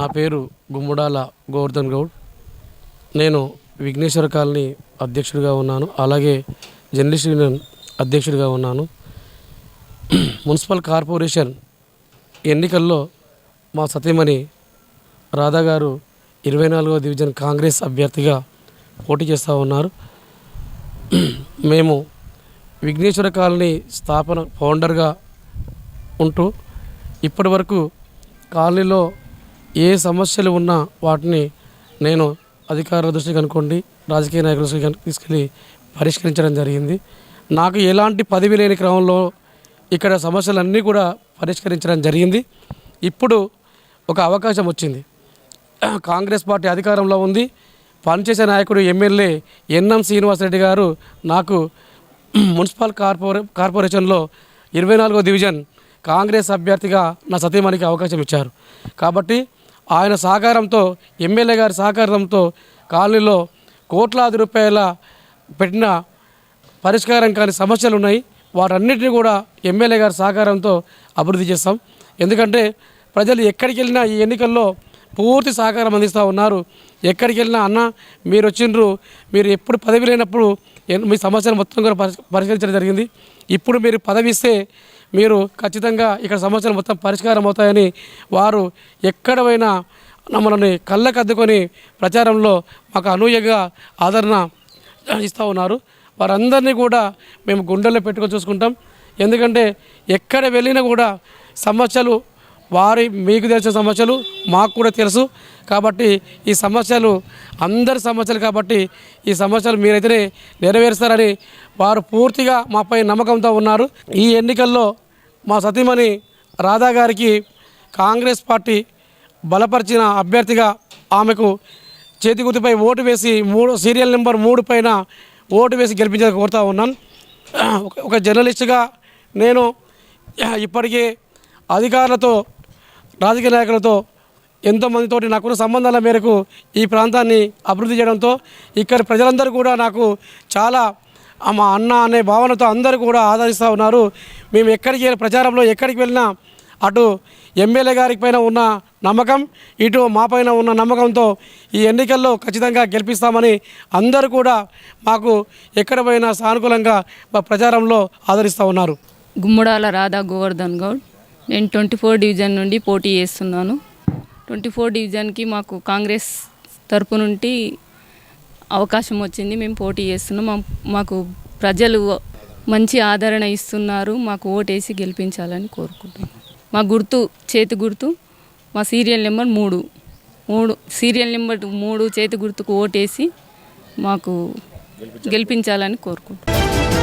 నా పేరు గుమ్మడాల గోవర్ధన్ గౌడ్. నేను విఘ్నేశ్వర కాలనీ అధ్యక్షుడిగా ఉన్నాను. అలాగే జర్నలిస్ట్ యూనియన్ అధ్యక్షుడిగా ఉన్నాను. మున్సిపల్ కార్పొరేషన్ ఎన్నికల్లో మా సతీమణి రాధా గారు ఇరవై నాలుగవ డివిజన్ కాంగ్రెస్ అభ్యర్థిగా పోటీ చేస్తూ ఉన్నారు. మేము విఘ్నేశ్వర కాలనీ స్థాపన ఫౌండర్గా ఉంటూ ఇప్పటి వరకు కాలనీలో ఏ సమస్యలు ఉన్నా వాటిని నేను అధికారుల దృష్టికి అనుకోండి రాజకీయ నాయకుల దృష్టికి తీసుకెళ్ళి పరిష్కరించడం జరిగింది. నాకు ఎలాంటి పదవి లేని క్రమంలో ఇక్కడ సమస్యలన్నీ కూడా పరిష్కరించడం జరిగింది. ఇప్పుడు ఒక అవకాశం వచ్చింది. కాంగ్రెస్ పార్టీ అధికారంలో ఉంది. పనిచేసే నాయకుడు ఎమ్మెల్యే ఎన్ఎం శ్రీనివాసరెడ్డి గారు నాకు మున్సిపల్ కార్పొరే కార్పొరేషన్లో ఇరవై నాలుగో డివిజన్ కాంగ్రెస్ అభ్యర్థిగా నా సతీమణికి అవకాశం ఇచ్చారు. కాబట్టి ఆయన సహకారంతో ఎమ్మెల్యే గారి సహకారంతో కాలనీలో కోట్లాది రూపాయల పెట్టిన పరిష్కారం కాని సమస్యలు ఉన్నాయి. వాటన్నిటిని కూడా ఎమ్మెల్యే గారి సహకారంతో అభివృద్ధి చేస్తాం. ఎందుకంటే ప్రజలు ఎక్కడికి వెళ్ళినా ఈ ఎన్నికల్లో పూర్తి సహకారం అందిస్తూ ఉన్నారు. ఎక్కడికి వెళ్ళినా అన్న మీరు వచ్చిండ్రు మీరు ఎప్పుడు పదవి లేనప్పుడు మీ సమస్యను మొత్తం కూడా పరిష్కరించడం జరిగింది. ఇప్పుడు మీరు పదవి ఇస్తే మీరు ఖచ్చితంగా ఇక్కడ సమస్యలు మొత్తం పరిష్కారం అవుతాయని వారు ఎక్కడైనా మమ్మల్ని కళ్ళకద్దుకొని ప్రచారంలో మాకు అనూహ్యంగా ఆదరణ ఇస్తూ ఉన్నారు. వారందరినీ కూడా మేము గుండెల్లో పెట్టుకొని చూసుకుంటాం. ఎందుకంటే ఎక్కడ వెళ్ళినా కూడా సమస్యలు వారి మీకు తెలిసిన సమస్యలు మాకు కూడా తెలుసు. కాబట్టి ఈ సమస్యలు అందరి సమస్యలు కాబట్టి ఈ సమస్యలు మీరైతేనే నెరవేరుస్తారని వారు పూర్తిగా మాపై నమ్మకంతో ఉన్నారు. ఈ ఎన్నికల్లో మా సతీమణి రాధా గారికి కాంగ్రెస్ పార్టీ బలపరిచిన అభ్యర్థిగా ఆమెకు చేతి గుర్తుపై ఓటు వేసి మూడు సీరియల్ నెంబర్ మూడు పైన ఓటు వేసి గెలిపించాలని కోరుతా ఉన్నాను. ఒక- ఒక జర్నలిస్ట్గా నేను ఇప్పటికే అధికారులతో రాజకీయ నాయకులతో ఎంతోమందితోటి నాకున్న సంబంధాల మేరకు ఈ ప్రాంతాన్ని అభివృద్ధి చేయడంతో ఇక్కడ ప్రజలందరూ కూడా నాకు చాలా మా అన్న అనే భావనతో అందరూ కూడా ఆదరిస్తూ ఉన్నారు. మేము ఎక్కడికి ప్రచారంలో ఎక్కడికి వెళ్ళినా అటు ఎమ్మెల్యే గారి పైన ఉన్న నమ్మకం ఇటు మా పైన ఉన్న నమ్మకంతో ఈ ఎన్నికల్లో ఖచ్చితంగా గెలిపిస్తామని అందరూ కూడా మాకు ఎక్కడ పోయినా సానుకూలంగా మా ప్రచారంలో ఆదరిస్తూ ఉన్నారు. గుమ్మడాల రాధా గోవర్ధన్ గౌడ్. నేను ట్వంటీ ఫోర్ డివిజన్ నుండి పోటీ చేస్తున్నాను. ట్వంటీ ఫోర్ డివిజన్కి మాకు కాంగ్రెస్ తరపు నుండి అవకాశం వచ్చింది. మేము పోటీ చేస్తున్నాం. మా- మాకు ప్రజలు మంచి ఆదరణ ఇస్తున్నారు. మాకు ఓటేసి గెలిపించాలని కోరుకుంటున్నాం. మా గుర్తు చేతి గుర్తు మా సీరియల్ నెంబర్ మూడు. మూడు సీరియల్ నెంబర్ మూడు చేతి గుర్తుకు ఓటేసి మాకు గెలిపించాలని కోరుకుంటున్నాం.